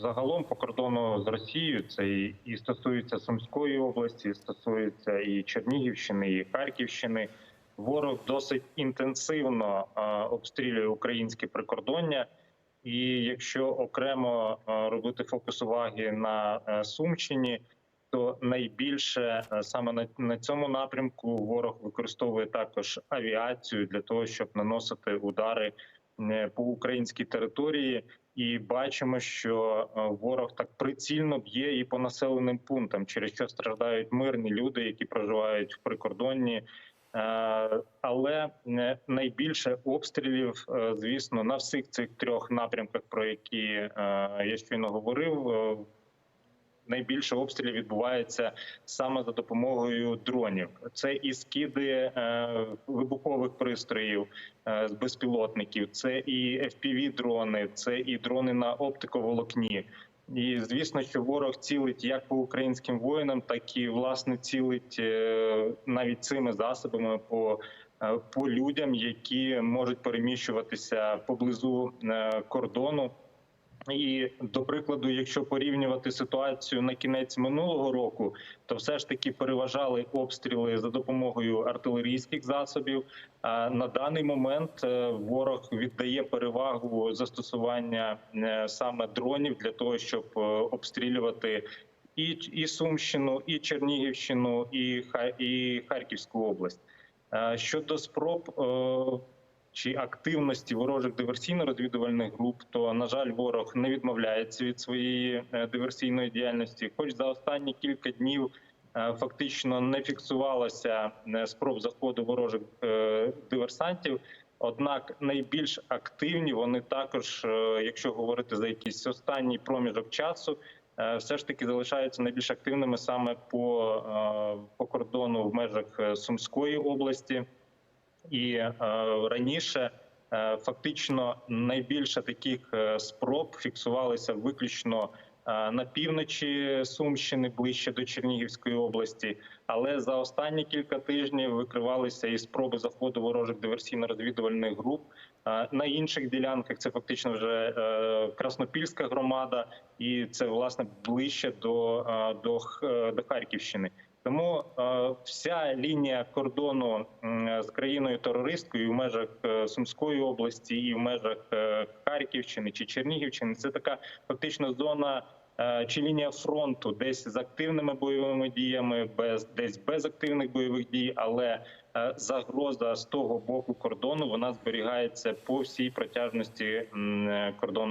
загалом по кордону з Росією це і, і стосується Сумської області, і стосується і Чернігівщини, і Харківщини. Ворог досить інтенсивно обстрілює українське прикордоння. І якщо окремо робити фокус уваги на е, Сумщині, то найбільше е, саме на, цьому напрямку ворог використовує також авіацію для того, щоб наносити удари по українській території. І бачимо, що е, ворог так прицільно б'є і по населеним пунктам, через що страждають мирні люди, які проживають в прикордонні. Е, Але е, найбільше обстрілів, е, звісно, на всіх цих трьох напрямках, про які е, я щойно говорив, е, найбільше обстрілів відбувається саме за допомогою дронів. Це і скиди е, вибухових пристроїв е, з безпілотників, це і fpv дрони, це і дрони на оптиковолокні. І звісно, що ворог цілить як по українським воїнам, так і власне цілить е, навіть цими засобами по, по людям, які можуть переміщуватися поблизу кордону. І до прикладу, якщо порівнювати ситуацію на кінець минулого року, то все ж таки переважали обстріли за допомогою артилерійських засобів. А на даний момент е, ворог віддає перевагу застосування е, саме дронів для того, щоб е, обстрілювати і, і Сумщину, і Чернігівщину, і, і Харківську область. Щодо спроб чи активності ворожих диверсійно-розвідувальних груп, то на жаль, ворог не відмовляється від своєї е, диверсійної діяльності. Хоч за останні кілька днів е, фактично не фіксувалося е, спроб заходу ворожих диверсантів. Однак найбільш активні вони також, якщо говорити за якийсь останній проміжок часу, все ж таки залишаються найбільш активними саме по, по кордону в межах Сумської області. І е, раніше е, фактично найбільше таких е, спроб фіксувалися виключно на півночі Сумщини, ближче до Чернігівської області. Але за останні кілька тижнів викривалися і спроби заходу ворожих диверсійно-розвідувальних груп. На інших ділянках це фактично вже Краснопільська громада, і це власне ближче до, до, до Харківщини. Тому е, вся лінія кордону з країною терористкою в межах е, Сумської області і в межах е, Харківщини чи Чернігівщини це така фактично зона чи лінія фронту, десь з активними бойовими діями, без десь без активних бойових дій, але загроза з того боку кордону вона зберігається по всій протяжності кордону